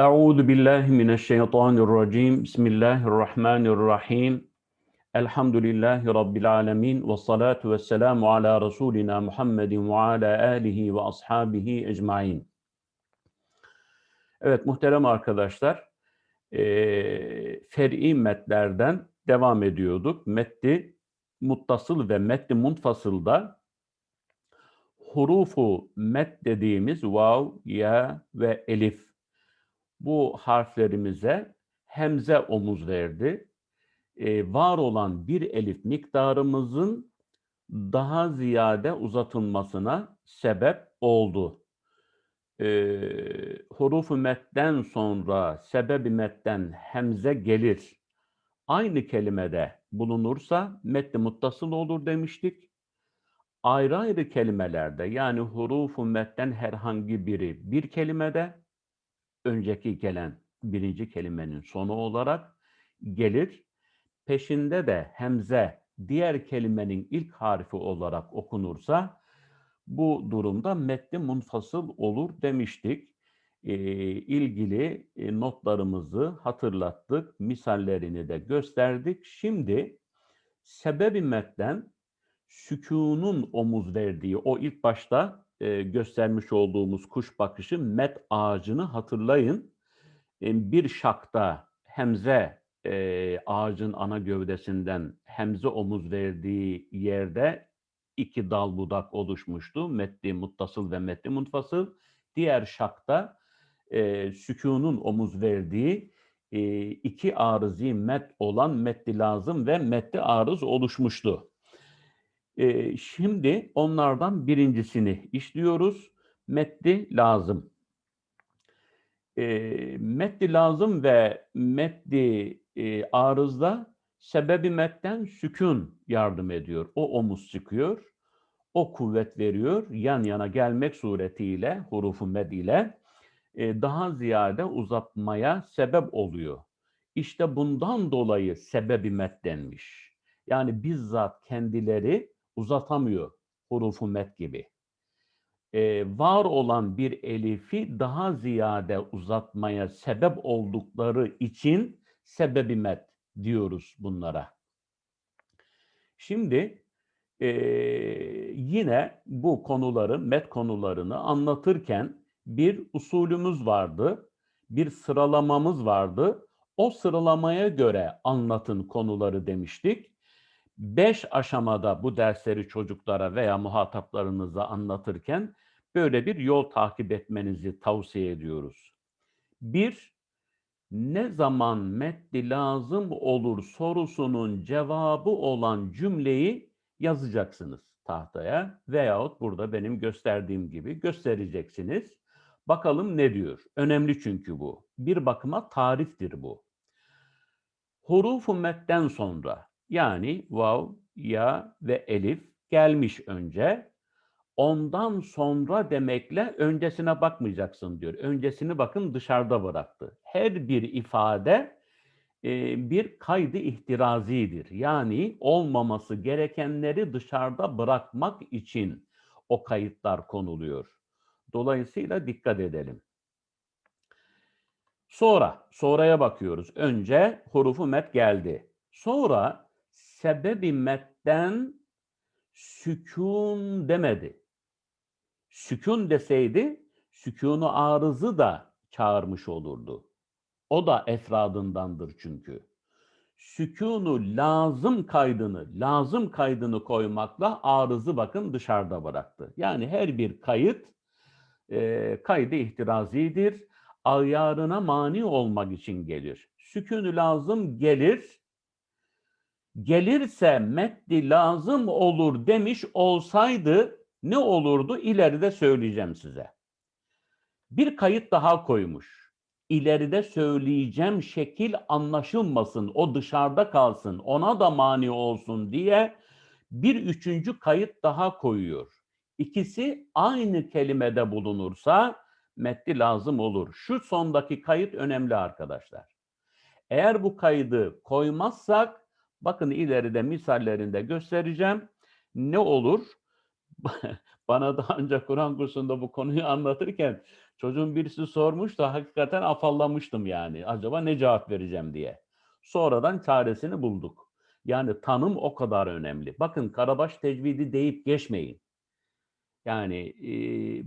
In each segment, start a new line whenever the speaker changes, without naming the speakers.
Euzu billahi mineşşeytanirracim. Bismillahirrahmanirrahim. Elhamdülillahi rabbil alamin ve salatu vesselamu ala rasulina Muhammedin ve ala alihi ve ashabihi ecmaîn. Evet muhterem arkadaşlar, eee fer'i metlerden devam ediyorduk. Metni muttasıl ve metni munfasılda hurufu met dediğimiz vav, ya ve elif bu harflerimize hemze omuz verdi. Ee, var olan bir elif miktarımızın daha ziyade uzatılmasına sebep oldu. Ee, hurufu metten sonra sebebi metten hemze gelir. Aynı kelimede bulunursa metni muttasıl olur demiştik. Ayrı ayrı kelimelerde yani hurufu metten herhangi biri bir kelimede önceki gelen birinci kelimenin sonu olarak gelir. Peşinde de hemze diğer kelimenin ilk harfi olarak okunursa bu durumda metni munfasıl olur demiştik. E, ilgili e, notlarımızı hatırlattık, misallerini de gösterdik. Şimdi sebebi metten sükunun omuz verdiği o ilk başta e, göstermiş olduğumuz kuş bakışı met ağacını hatırlayın. E, bir şakta hemze e, ağacın ana gövdesinden hemze omuz verdiği yerde iki dal budak oluşmuştu. Metni muttasıl ve metni munfasıl. Diğer şakta e, sükunun omuz verdiği e, iki arızi met olan metni lazım ve metni arız oluşmuştu. Ee, şimdi onlardan birincisini işliyoruz. Metni lazım. Ee, metni lazım ve metni e, arızda sebebi metten sükun yardım ediyor. O omuz çıkıyor. O kuvvet veriyor. Yan yana gelmek suretiyle, hurufu med ile e, daha ziyade uzatmaya sebep oluyor. İşte bundan dolayı sebebi met denmiş. Yani bizzat kendileri uzatamıyor hurufu met gibi. Ee, var olan bir elifi daha ziyade uzatmaya sebep oldukları için sebebi met diyoruz bunlara. Şimdi e, yine bu konuları, met konularını anlatırken bir usulümüz vardı, bir sıralamamız vardı. O sıralamaya göre anlatın konuları demiştik beş aşamada bu dersleri çocuklara veya muhataplarınıza anlatırken böyle bir yol takip etmenizi tavsiye ediyoruz. Bir, ne zaman metni lazım olur sorusunun cevabı olan cümleyi yazacaksınız tahtaya veyahut burada benim gösterdiğim gibi göstereceksiniz. Bakalım ne diyor? Önemli çünkü bu. Bir bakıma tariftir bu. Hurufu metten sonra yani vav, ya ve elif gelmiş önce. Ondan sonra demekle öncesine bakmayacaksın diyor. Öncesini bakın dışarıda bıraktı. Her bir ifade e, bir kaydı ihtirazidir. Yani olmaması gerekenleri dışarıda bırakmak için o kayıtlar konuluyor. Dolayısıyla dikkat edelim. Sonra, sonraya bakıyoruz. Önce hurufu met geldi. Sonra sebebi metten sükun demedi. Sükun deseydi sükunu arızı da çağırmış olurdu. O da efradındandır çünkü. Sükunu lazım kaydını, lazım kaydını koymakla arızı bakın dışarıda bıraktı. Yani her bir kayıt e, kaydı ihtirazidir. Ayarına mani olmak için gelir. Sükünü lazım gelir, gelirse metni lazım olur demiş olsaydı ne olurdu ileride söyleyeceğim size. Bir kayıt daha koymuş. İleride söyleyeceğim şekil anlaşılmasın, o dışarıda kalsın, ona da mani olsun diye bir üçüncü kayıt daha koyuyor. İkisi aynı kelimede bulunursa metni lazım olur. Şu sondaki kayıt önemli arkadaşlar. Eğer bu kaydı koymazsak Bakın ileride misallerinde göstereceğim. Ne olur? Bana daha önce Kur'an kursunda bu konuyu anlatırken Çocuğun birisi sormuş da hakikaten afallamıştım yani. Acaba ne cevap vereceğim diye. Sonradan çaresini bulduk. Yani tanım o kadar önemli. Bakın Karabaş tecvidi deyip geçmeyin. Yani e,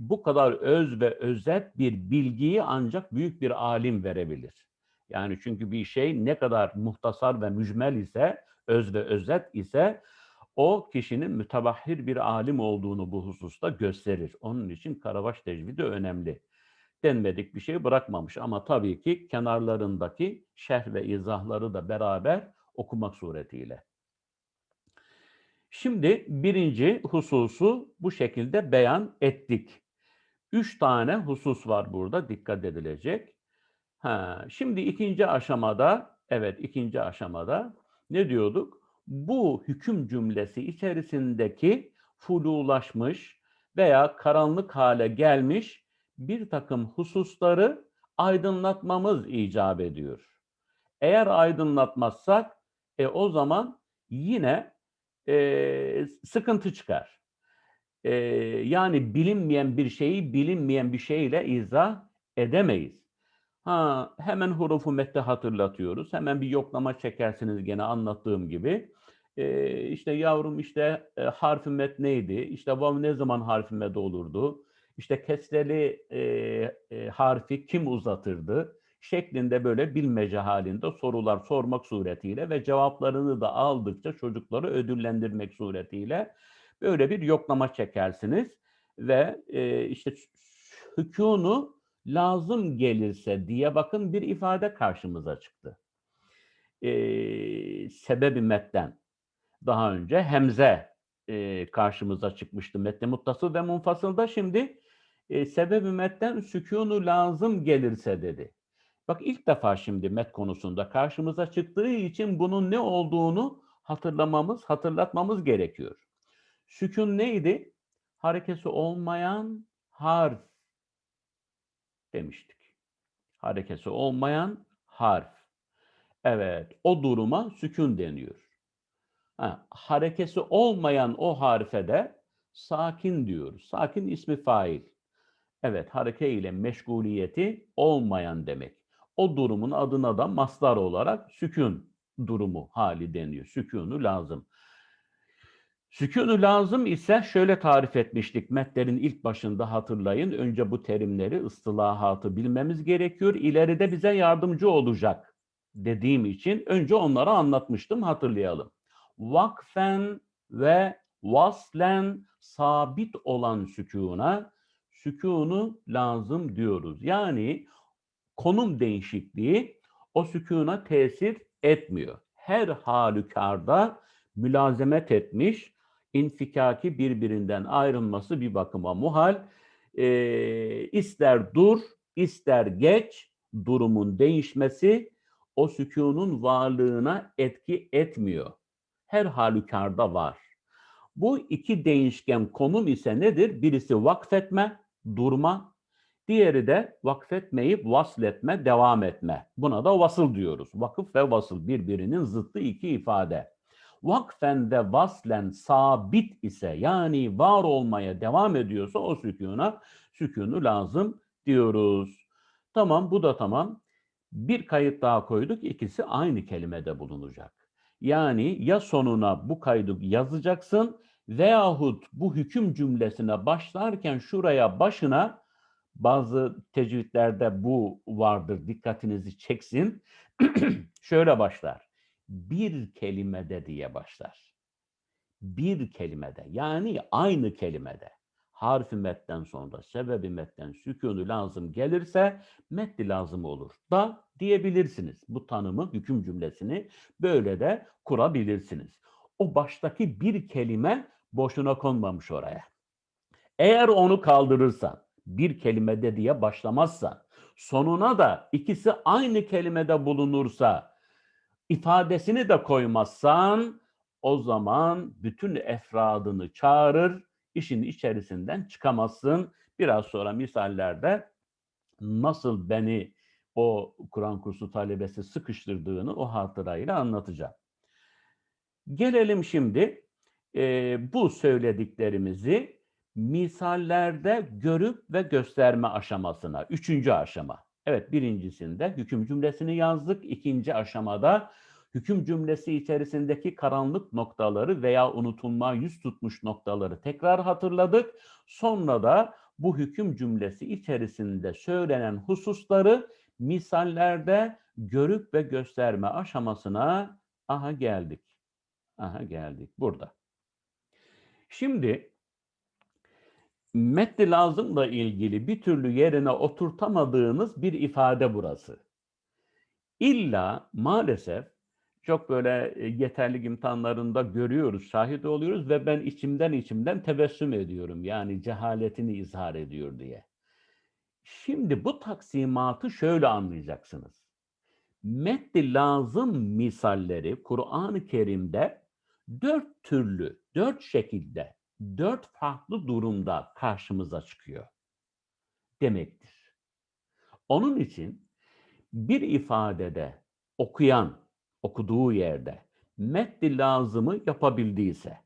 bu kadar öz ve özet bir bilgiyi ancak büyük bir alim verebilir. Yani çünkü bir şey ne kadar muhtasar ve mücmel ise, öz ve özet ise o kişinin mütebahhir bir alim olduğunu bu hususta gösterir. Onun için Karabaş tecvidi önemli. Denmedik bir şey bırakmamış ama tabii ki kenarlarındaki şerh ve izahları da beraber okumak suretiyle. Şimdi birinci hususu bu şekilde beyan ettik. Üç tane husus var burada dikkat edilecek. Ha, şimdi ikinci aşamada, evet ikinci aşamada ne diyorduk? Bu hüküm cümlesi içerisindeki fululaşmış veya karanlık hale gelmiş bir takım hususları aydınlatmamız icap ediyor. Eğer aydınlatmazsak e, o zaman yine e, sıkıntı çıkar. E, yani bilinmeyen bir şeyi bilinmeyen bir şeyle izah edemeyiz. Ha, hemen hurufu mette hatırlatıyoruz. Hemen bir yoklama çekersiniz gene anlattığım gibi. E, işte yavrum işte e, harfi met neydi? İşte vav ne zaman harfi met olurdu? İşte kesreli e, e, harfi kim uzatırdı? şeklinde böyle bilmece halinde sorular sormak suretiyle ve cevaplarını da aldıkça çocukları ödüllendirmek suretiyle böyle bir yoklama çekersiniz ve e, işte hükûnu lazım gelirse diye bakın bir ifade karşımıza çıktı. E, sebebi metten daha önce hemze e, karşımıza çıkmıştı metne muttasıl ve munfasılda şimdi e, sebebi metten sükûnu lazım gelirse dedi. Bak ilk defa şimdi met konusunda karşımıza çıktığı için bunun ne olduğunu hatırlamamız, hatırlatmamız gerekiyor. Sükun neydi? Harekesi olmayan harf demiştik. Harekesi olmayan harf. Evet, o duruma sükun deniyor. Ha, harekesi olmayan o harfe de sakin diyoruz. Sakin ismi fail. Evet, hareke ile meşguliyeti olmayan demek. O durumun adına da mastar olarak sükun durumu hali deniyor. Sükunu lazım. Sükunu lazım ise şöyle tarif etmiştik metlerin ilk başında hatırlayın. Önce bu terimleri, ıstılahatı bilmemiz gerekiyor. İleride bize yardımcı olacak dediğim için önce onları anlatmıştım hatırlayalım. Vakfen ve vaslen sabit olan sükuna sükunu lazım diyoruz. Yani konum değişikliği o sükuna tesir etmiyor. Her halükarda mülazemet etmiş, infikaki birbirinden ayrılması bir bakıma muhal. E, ister dur, ister geç durumun değişmesi o sükunun varlığına etki etmiyor. Her halükarda var. Bu iki değişken konum ise nedir? Birisi vakfetme, durma, Diğeri de vakfetmeyip vasletme, devam etme. Buna da vasıl diyoruz. Vakıf ve vasıl birbirinin zıttı iki ifade. Vakfen de vaslen sabit ise yani var olmaya devam ediyorsa o sükuna sükunu lazım diyoruz. Tamam bu da tamam. Bir kayıt daha koyduk. İkisi aynı kelimede bulunacak. Yani ya sonuna bu kaydı yazacaksın veyahut bu hüküm cümlesine başlarken şuraya başına bazı tecvidlerde bu vardır. Dikkatinizi çeksin. Şöyle başlar. Bir kelimede diye başlar. Bir kelimede yani aynı kelimede harfi metten sonra sebebi metten sükunu lazım gelirse metni lazım olur da diyebilirsiniz. Bu tanımı, hüküm cümlesini böyle de kurabilirsiniz. O baştaki bir kelime boşuna konmamış oraya. Eğer onu kaldırırsan, bir kelimede diye başlamazsa, sonuna da ikisi aynı kelimede bulunursa, ifadesini de koymazsan, o zaman bütün efradını çağırır, işin içerisinden çıkamazsın. Biraz sonra misallerde nasıl beni o Kur'an kursu talebesi sıkıştırdığını o hatırayla anlatacağım. Gelelim şimdi e, bu söylediklerimizi misallerde görüp ve gösterme aşamasına. Üçüncü aşama. Evet birincisinde hüküm cümlesini yazdık. İkinci aşamada hüküm cümlesi içerisindeki karanlık noktaları veya unutulma yüz tutmuş noktaları tekrar hatırladık. Sonra da bu hüküm cümlesi içerisinde söylenen hususları misallerde görüp ve gösterme aşamasına aha geldik. Aha geldik burada. Şimdi metni lazımla ilgili bir türlü yerine oturtamadığınız bir ifade burası. İlla maalesef çok böyle e, yeterlik imtihanlarında görüyoruz, şahit oluyoruz ve ben içimden içimden tebessüm ediyorum. Yani cehaletini izhar ediyor diye. Şimdi bu taksimatı şöyle anlayacaksınız. Metni lazım misalleri Kur'an-ı Kerim'de dört türlü, dört şekilde, dört farklı durumda karşımıza çıkıyor demektir. Onun için bir ifadede okuyan, okuduğu yerde metni lazımı yapabildiyse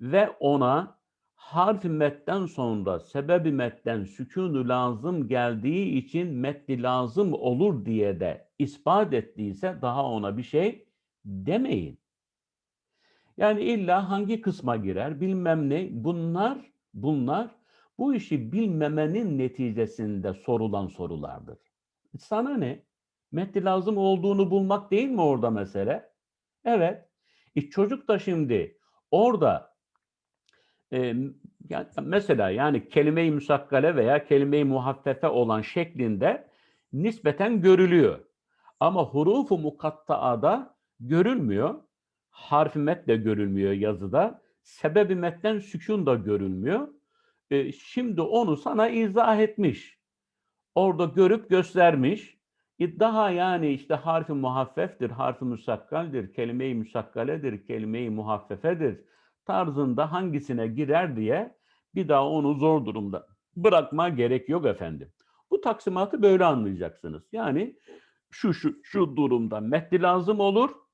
ve ona harf-i metten sonra sebebi metten sükûnu lazım geldiği için metni lazım olur diye de ispat ettiyse daha ona bir şey demeyin. Yani illa hangi kısma girer bilmem ne bunlar bunlar bu işi bilmemenin neticesinde sorulan sorulardır. Sana ne? Metni lazım olduğunu bulmak değil mi orada mesele? Evet. E çocuk da şimdi orada e, yani mesela yani kelime-i müsakkale veya kelime-i muhaffefe olan şeklinde nispeten görülüyor. Ama hurufu mukattaada görülmüyor. Harfi met de görülmüyor yazıda. Sebebi metten sükun da görülmüyor. E, şimdi onu sana izah etmiş. Orada görüp göstermiş. İddia yani işte harfi muhaffeftir, harfi müsakkaldir, kelime-i müsakkaledir, kelime-i muhaffefedir tarzında hangisine girer diye bir daha onu zor durumda bırakma gerek yok efendim. Bu taksimatı böyle anlayacaksınız. Yani şu şu şu durumda metni lazım olur.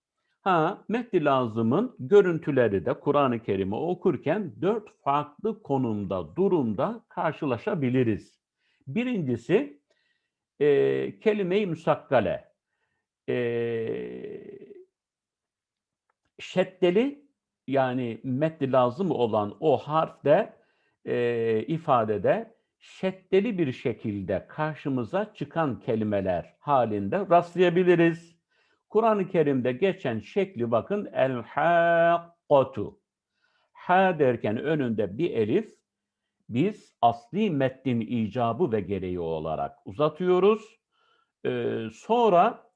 Ha metni lazımın görüntüleri de Kur'an-ı Kerim'i okurken dört farklı konumda, durumda karşılaşabiliriz. Birincisi e, kelime-i müsakkale. E, şeddeli yani metni lazım olan o harfte e, ifadede şeddeli bir şekilde karşımıza çıkan kelimeler halinde rastlayabiliriz. Kur'an-ı Kerim'de geçen şekli bakın el-haqqatu. Ha derken önünde bir elif biz asli metnin icabı ve gereği olarak uzatıyoruz. Ee, sonra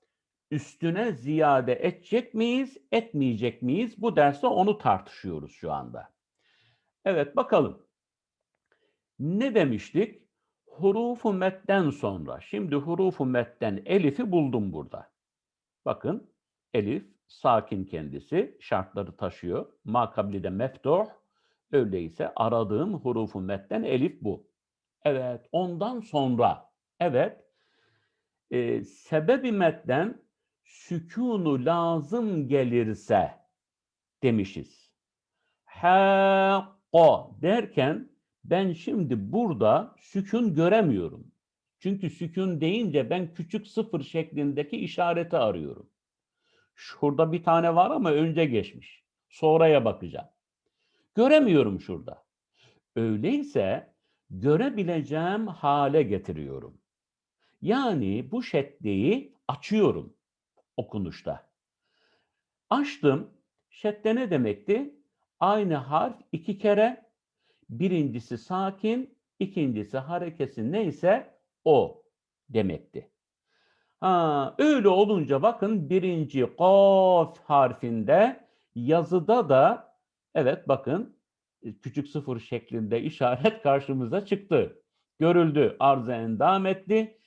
üstüne ziyade edecek miyiz, etmeyecek miyiz? Bu derste onu tartışıyoruz şu anda. Evet bakalım. Ne demiştik? Hurufu metten sonra. Şimdi hurufu metten elifi buldum burada. Bakın elif sakin kendisi şartları taşıyor. Makablide meftuh. Öyleyse aradığım hurufu metten elif bu. Evet ondan sonra evet e, sebebi metten sükunu lazım gelirse demişiz. Hakka derken ben şimdi burada sükun göremiyorum. Çünkü sükun deyince ben küçük sıfır şeklindeki işareti arıyorum. Şurada bir tane var ama önce geçmiş. Sonraya bakacağım. Göremiyorum şurada. Öyleyse görebileceğim hale getiriyorum. Yani bu şeddeyi açıyorum okunuşta. Açtım. Şedde ne demekti? Aynı harf iki kere. Birincisi sakin, ikincisi harekesi neyse o demekti. Ha, öyle olunca bakın birinci kaf harfinde yazıda da evet bakın küçük sıfır şeklinde işaret karşımıza çıktı. Görüldü, arıza endam etti.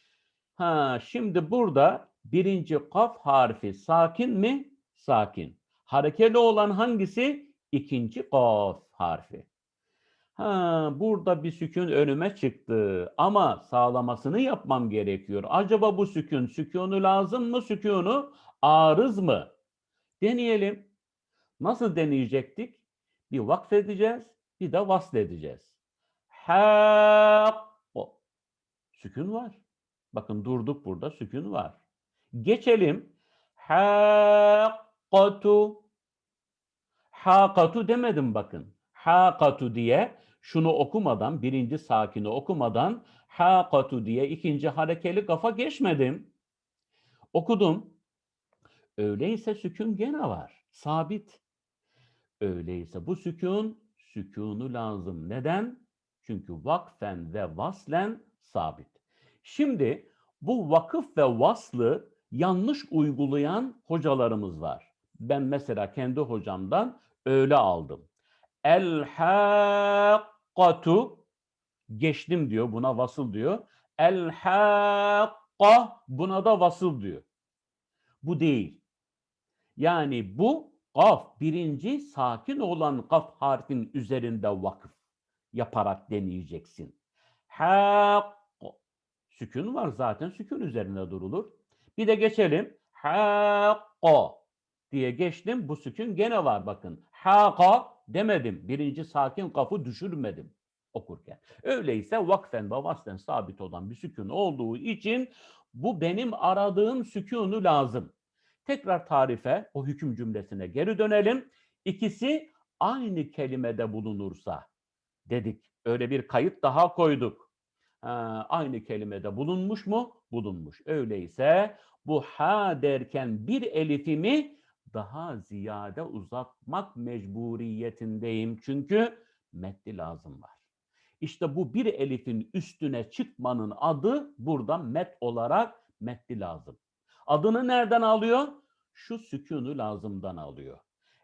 Ha, şimdi burada birinci kaf harfi sakin mi? Sakin. Harekeli olan hangisi? İkinci kaf harfi. Ha, burada bir sükun önüme çıktı ama sağlamasını yapmam gerekiyor. Acaba bu sükun, sükunu lazım mı, sükunu arız mı? Deneyelim. Nasıl deneyecektik? Bir vakfedeceğiz, bir de vasledeceğiz. Hakko. Sükun var. Bakın durduk burada sükun var. Geçelim. Hakkatu. Hakatu demedim bakın. Hakatu diye şunu okumadan, birinci sakini okumadan hakatu diye ikinci harekeli kafa geçmedim. Okudum. Öyleyse sükun gene var. Sabit. Öyleyse bu sükun, sükunu lazım. Neden? Çünkü vakfen ve vaslen sabit. Şimdi bu vakıf ve vaslı yanlış uygulayan hocalarımız var. Ben mesela kendi hocamdan öyle aldım. El hakkatu geçtim diyor buna vasıl diyor. El hakka buna da vasıl diyor. Bu değil. Yani bu kaf birinci sakin olan kaf harfin üzerinde vakıf yaparak deneyeceksin. Hak sükun var zaten sükun üzerinde durulur. Bir de geçelim. Hakka diye geçtim. Bu sükun gene var bakın. Haka demedim. Birinci sakin kafı düşürmedim okurken. Öyleyse vakfen ve vaslen sabit olan bir sükun olduğu için bu benim aradığım sükunu lazım. Tekrar tarife, o hüküm cümlesine geri dönelim. İkisi aynı kelimede bulunursa dedik. Öyle bir kayıt daha koyduk. Ha, aynı kelimede bulunmuş mu? Bulunmuş. Öyleyse bu ha derken bir elifimi daha ziyade uzatmak mecburiyetindeyim. Çünkü metni lazım var. İşte bu bir elifin üstüne çıkmanın adı burada met olarak metni lazım. Adını nereden alıyor? Şu sükunu lazımdan alıyor.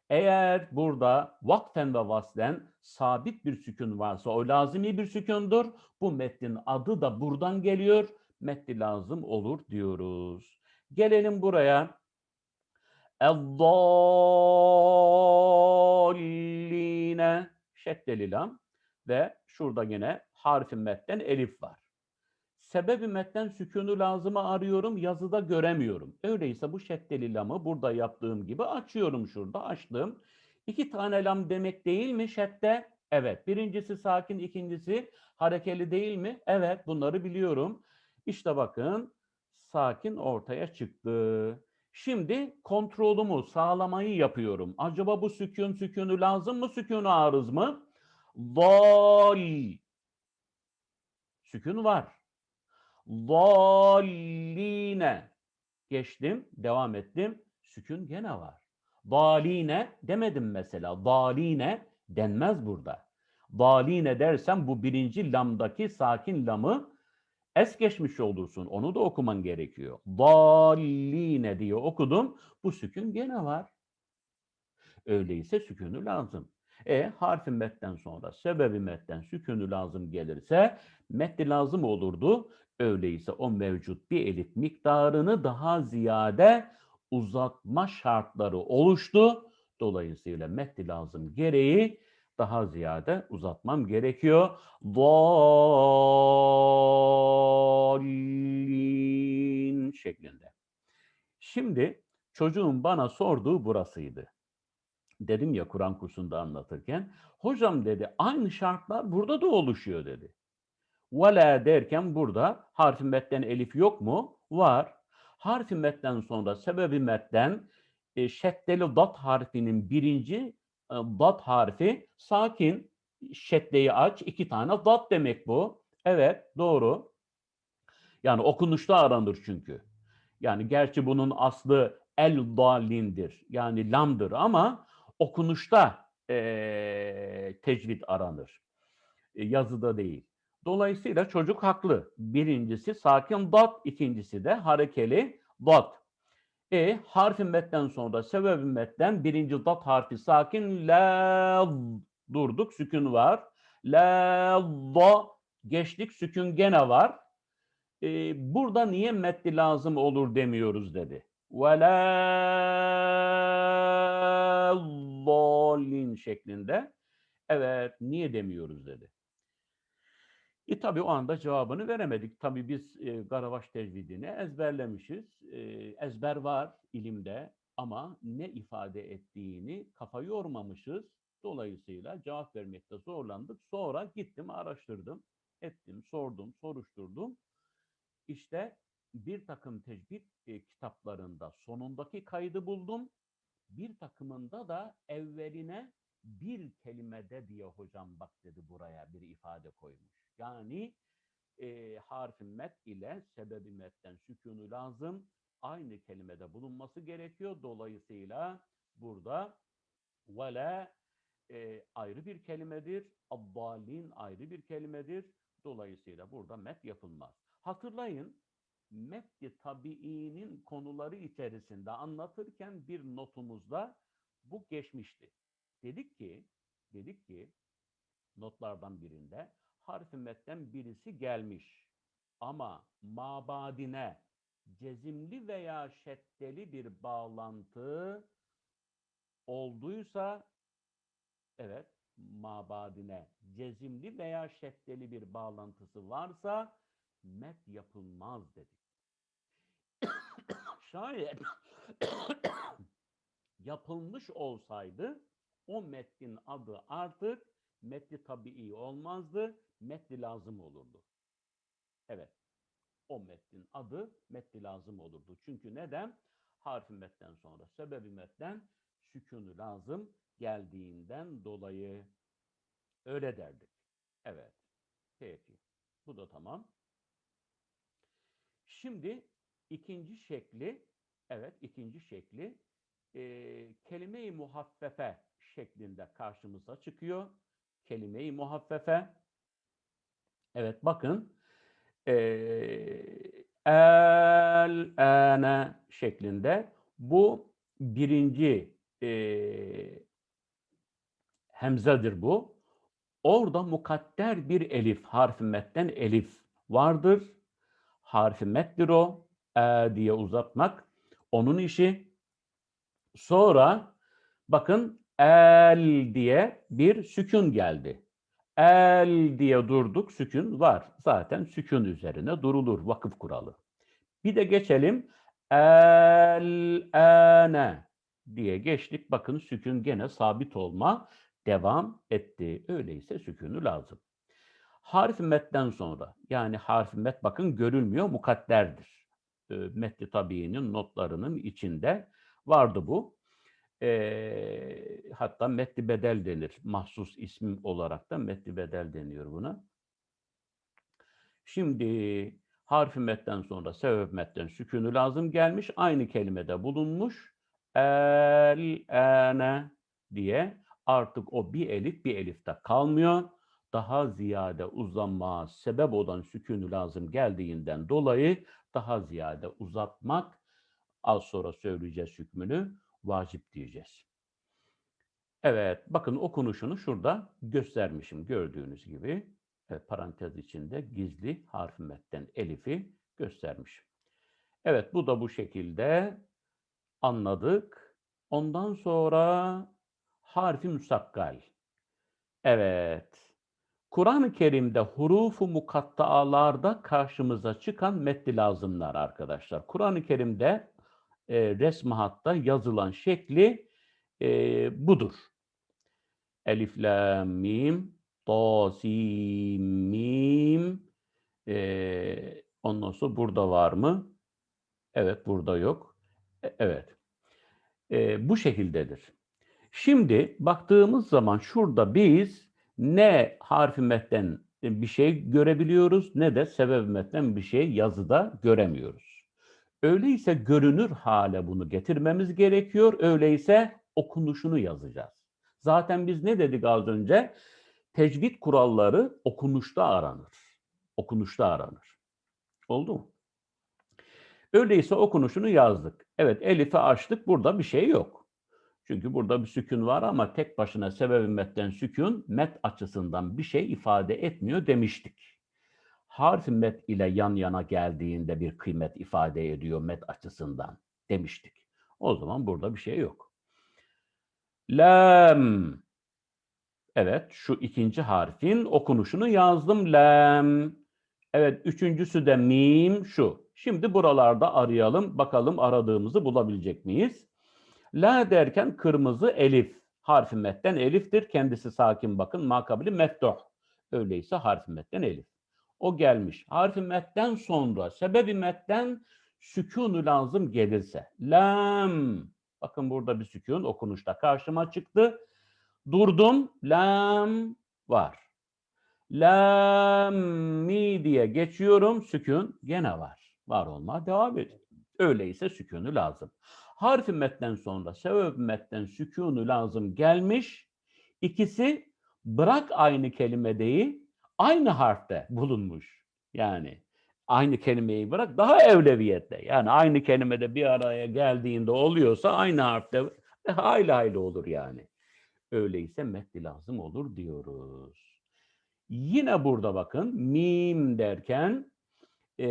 Eğer burada vakfen ve vaslen sabit bir sükun varsa o lazimi bir sükundur. Bu metnin adı da buradan geliyor. Metni lazım olur diyoruz. Gelelim buraya. Eddalline şeddeli lam ve şurada yine harfi metten elif var. Sebebi metten sükunu lazımı arıyorum, yazıda göremiyorum. Öyleyse bu şeddeli lamı burada yaptığım gibi açıyorum şurada, açtım. İki tane lam demek değil mi şedde? Evet. Birincisi sakin, ikincisi harekeli değil mi? Evet, bunları biliyorum. İşte bakın, sakin ortaya çıktı. Şimdi kontrolümü, sağlamayı yapıyorum. Acaba bu sükun sükunu lazım mı, sükunu arız mı? Dal. Sükun var. Dalline. Geçtim, devam ettim. Sükun gene var. Daline demedim mesela. Daline denmez burada. Daline dersem bu birinci lamdaki sakin lamı es geçmiş olursun. Onu da okuman gerekiyor. Daline diye okudum. Bu sükun gene var. Öyleyse sükunu lazım. E harfi metten sonra sebebi metten sükunu lazım gelirse metni lazım olurdu. Öyleyse o mevcut bir elif miktarını daha ziyade uzatma şartları oluştu. Dolayısıyla metni lazım gereği daha ziyade uzatmam gerekiyor. Dallin şeklinde. Şimdi çocuğun bana sorduğu burasıydı. Dedim ya Kur'an kursunda anlatırken. Hocam dedi aynı şartlar burada da oluşuyor dedi. Vela derken burada harfi metten elif yok mu? Var. Harfi metten sonra sebebi metten e, şeddeli dat harfinin birinci dat harfi sakin. Şeddeyi aç. iki tane dat demek bu. Evet doğru. Yani okunuşta aranır çünkü. Yani gerçi bunun aslı el dalindir. Yani lamdır ama okunuşta e, tecvid aranır. E, yazıda değil. Dolayısıyla çocuk haklı. Birincisi sakin dat, ikincisi de harekeli dat. E harfi metten sonra sebebi metten birinci dat harfi sakin la durduk sükun var. La da geçtik sükun gene var. E, burada niye metni lazım olur demiyoruz dedi. Ve la şeklinde. Evet niye demiyoruz dedi. E tabi o anda cevabını veremedik. Tabi biz e, Garavaş tecvidini ezberlemişiz. E, ezber var ilimde ama ne ifade ettiğini kafa yormamışız. Dolayısıyla cevap vermekte zorlandık. Sonra gittim, araştırdım, ettim, sordum, soruşturdum. İşte bir takım tecvid e, kitaplarında sonundaki kaydı buldum. Bir takımında da evveline bir kelimede diye hocam bak dedi buraya bir ifade koymuş. Yani e, harfi met ile sebebi metten sükunu lazım. Aynı kelimede bulunması gerekiyor. Dolayısıyla burada vele e, ayrı bir kelimedir. Abbalin ayrı bir kelimedir. Dolayısıyla burada met yapılmaz. Hatırlayın Mekki tabiinin konuları içerisinde anlatırken bir notumuzda bu geçmişti. Dedik ki, dedik ki notlardan birinde harfi metten birisi gelmiş ama mabadine cezimli veya şeddeli bir bağlantı olduysa evet mabadine cezimli veya şeddeli bir bağlantısı varsa met yapılmaz dedik. Şayet yapılmış olsaydı o metnin adı artık metni tabii olmazdı, metni lazım olurdu. Evet, o metnin adı metni lazım olurdu. Çünkü neden? Harfi metten sonra sebebi metten sükunu lazım geldiğinden dolayı öyle derdik. Evet, peki. Bu da tamam. Şimdi ikinci şekli, evet ikinci şekli e, kelime-i muhaffefe şeklinde karşımıza çıkıyor. Kelime-i muhaffefe. Evet bakın. El ene şeklinde bu birinci e, hemzedir bu. Orada mukadder bir elif, harfi metten elif vardır. Harfi mettir o. E diye uzatmak. Onun işi. Sonra bakın el diye bir sükun geldi. El diye durduk, sükun var. Zaten sükun üzerine durulur, vakıf kuralı. Bir de geçelim. El ene diye geçtik. Bakın sükun gene sabit olma devam etti. Öyleyse sükunu lazım. Harf metten sonra yani harf met bakın görülmüyor mukadderdir. E, metni tabiinin notlarının içinde vardı bu. E, hatta metni bedel denir. Mahsus ismi olarak da metni bedel deniyor buna. Şimdi harfi metten sonra sebep metten sükunu lazım gelmiş. Aynı kelimede bulunmuş. El, ene diye artık o bir elif bir elifte kalmıyor. Daha ziyade uzanma sebep olan sükunu lazım geldiğinden dolayı daha ziyade uzatmak az sonra söyleyeceğiz hükmünü vacip diyeceğiz. Evet bakın okunuşunu şurada göstermişim gördüğünüz gibi. Evet, parantez içinde gizli harfi metten elifi göstermiş. Evet bu da bu şekilde anladık. Ondan sonra harfi müsakkal. Evet. Kur'an-ı Kerim'de hurufu mukattaalarda karşımıza çıkan metni lazımlar arkadaşlar. Kur'an-ı Kerim'de e, resmahatta yazılan şekli e, budur. Elif, la, mim, ta, si, mim. E, ondan sonra burada var mı? Evet, burada yok. E, evet. E, bu şekildedir. Şimdi baktığımız zaman şurada biz ne harfi metten bir şey görebiliyoruz ne de sebep metten bir şey yazıda göremiyoruz. Öyleyse görünür hale bunu getirmemiz gerekiyor. Öyleyse okunuşunu yazacağız. Zaten biz ne dedik az önce? Tecvid kuralları okunuşta aranır. Okunuşta aranır. Oldu mu? Öyleyse okunuşunu yazdık. Evet Elif'i açtık. Burada bir şey yok. Çünkü burada bir sükun var ama tek başına sebebi metten sükun met açısından bir şey ifade etmiyor demiştik. Harf met ile yan yana geldiğinde bir kıymet ifade ediyor met açısından demiştik. O zaman burada bir şey yok. Lem. Evet şu ikinci harfin okunuşunu yazdım. Lem. Evet üçüncüsü de mim şu. Şimdi buralarda arayalım. Bakalım aradığımızı bulabilecek miyiz? La derken kırmızı elif Harfi metten eliftir. Kendisi sakin bakın. Makabili meftuh. Öyleyse harfi metten elif. O gelmiş. Harfi metten sonra sebebi metten sükûnu lazım gelirse. Lam. Bakın burada bir sükun okunuşta karşıma çıktı. Durdum. Lam var. Lam mi diye geçiyorum. Sükun gene var. Var olma devam ediyor. Öyleyse sükunu lazım. Harfi metten sonra sebep metten sükunu lazım gelmiş. İkisi bırak aynı kelime değil, aynı harfte bulunmuş. Yani aynı kelimeyi bırak daha evleviyette. Yani aynı kelimede bir araya geldiğinde oluyorsa aynı harfte hayli hayli olur yani. Öyleyse metni lazım olur diyoruz. Yine burada bakın mim derken e,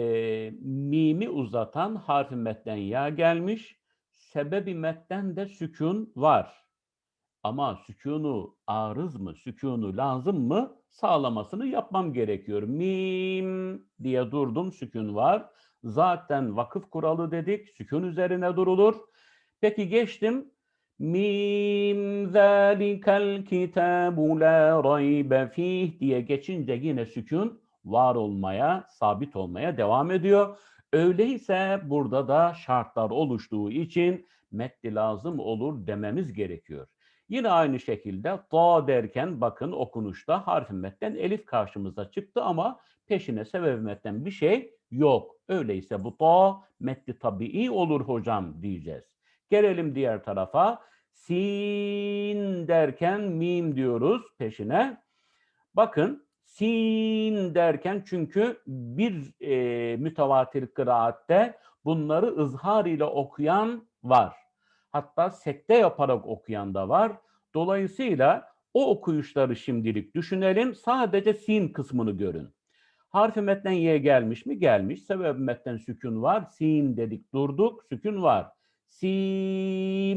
mimi uzatan harfi metten ya gelmiş. Sebebi metten de sükun var. Ama sükunu arız mı, sükunu lazım mı sağlamasını yapmam gerekiyor. Mim diye durdum, sükun var. Zaten vakıf kuralı dedik, sükun üzerine durulur. Peki geçtim. Mim zâlikel kitâbu lâ raybe fîh diye geçince yine sükun var olmaya, sabit olmaya devam ediyor. Öyleyse burada da şartlar oluştuğu için metni lazım olur dememiz gerekiyor. Yine aynı şekilde ta derken bakın okunuşta harfi metten elif karşımıza çıktı ama peşine sebep metten bir şey yok. Öyleyse bu ta metni tabii olur hocam diyeceğiz. Gelelim diğer tarafa. Sin derken mim diyoruz peşine. Bakın sin derken çünkü bir e, mütevatir kıraatte bunları ızhar ile okuyan var. Hatta sekte yaparak okuyan da var. Dolayısıyla o okuyuşları şimdilik düşünelim. Sadece sin kısmını görün. Harfi metten y gelmiş mi? Gelmiş. Sebep metten sükun var. Sin dedik durduk. Sükun var. Simmi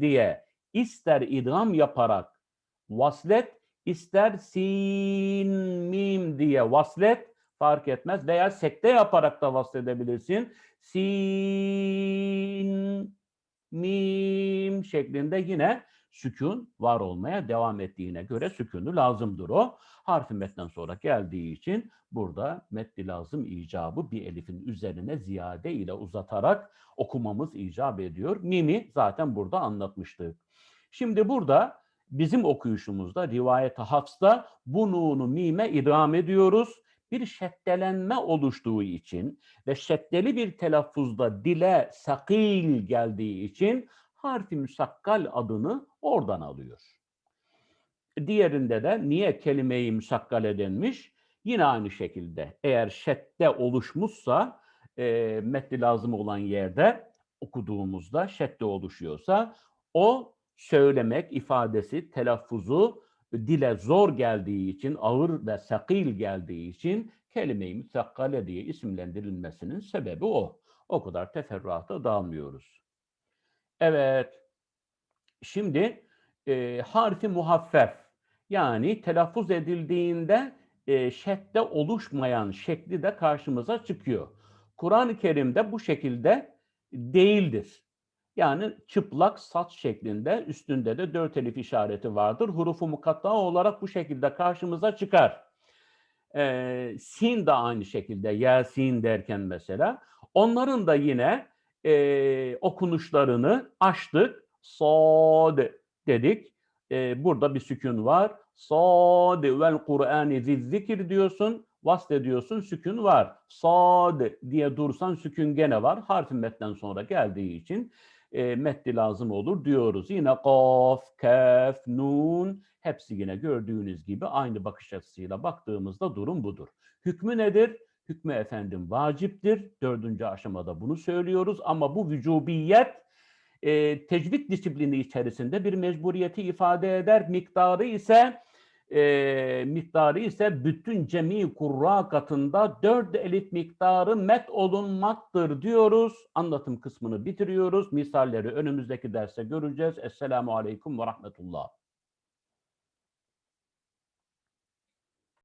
diye ister idgam yaparak vaslet ister sin mim diye vaslet fark etmez veya sekte yaparak da vasledebilirsin. Sin mim şeklinde yine sükun var olmaya devam ettiğine göre sükunu lazımdır o. Harfi metten sonra geldiği için burada metni lazım icabı bir elifin üzerine ziyade ile uzatarak okumamız icap ediyor. Mimi zaten burada anlatmıştık. Şimdi burada bizim okuyuşumuzda rivayet Hafs'ta bu nunu mime idam ediyoruz. Bir şeddelenme oluştuğu için ve şeddeli bir telaffuzda dile sakil geldiği için harfi müsakkal adını oradan alıyor. Diğerinde de niye kelimeyi müsakkale denmiş? Yine aynı şekilde eğer şedde oluşmuşsa e, metni lazım olan yerde okuduğumuzda şedde oluşuyorsa o söylemek ifadesi, telaffuzu dile zor geldiği için, ağır ve sakil geldiği için kelime-i müsakkale diye isimlendirilmesinin sebebi o. O kadar teferruata dalmıyoruz. Evet. Şimdi e, harfi muhaffef yani telaffuz edildiğinde e, şedde oluşmayan şekli de karşımıza çıkıyor. Kur'an-ı Kerim'de bu şekilde değildir. Yani çıplak saç şeklinde üstünde de dört elif işareti vardır. Hurufu mukatta olarak bu şekilde karşımıza çıkar. Ee, sin de aynı şekilde Yasin derken mesela. Onların da yine e, okunuşlarını açtık. Sad dedik. E, burada bir sükun var. Sad vel Kur'ani zikir diyorsun. Vasl ediyorsun sükun var. Sad diye dursan sükun gene var. Harfi metten sonra geldiği için e, metni lazım olur diyoruz. Yine kaf, kaf, nun hepsi yine gördüğünüz gibi aynı bakış açısıyla baktığımızda durum budur. Hükmü nedir? Hükmü efendim vaciptir. Dördüncü aşamada bunu söylüyoruz ama bu vücubiyet e, tecvid disiplini içerisinde bir mecburiyeti ifade eder. Miktarı ise e, miktarı ise bütün cemi kurra katında dört elif miktarı met olunmaktır diyoruz. Anlatım kısmını bitiriyoruz. Misalleri önümüzdeki derste göreceğiz. Esselamu Aleyküm ve Rahmetullah.